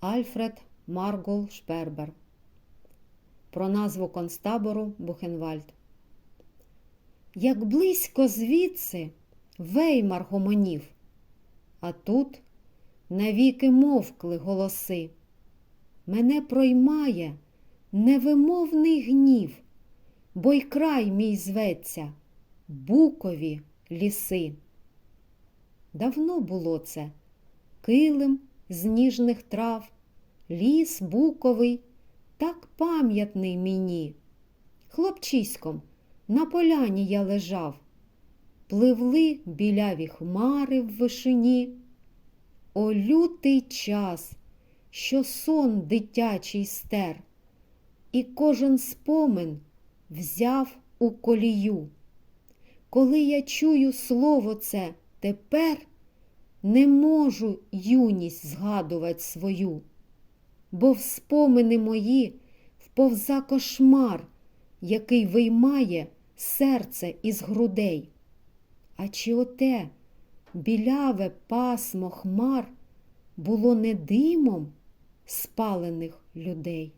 Альфред Маргул Шпербер. Про назву концтабору Бухенвальд. Як близько звідси Веймар гомонів, а тут навіки мовкли голоси. Мене проймає невимовний гнів, бо й край мій зветься букові ліси. Давно було це килим з ніжних трав, ліс буковий, так пам'ятний мені. Хлопчиськом на поляні я лежав, пливли біляві хмари в вишині. О, лютий час, що сон дитячий стер, і кожен спомин взяв у колію. Коли я чую слово це тепер, не можу юність згадувати свою, бо в спомини мої вповза кошмар, який виймає серце із грудей. А чи оте біляве пасмо хмар було не димом спалених людей?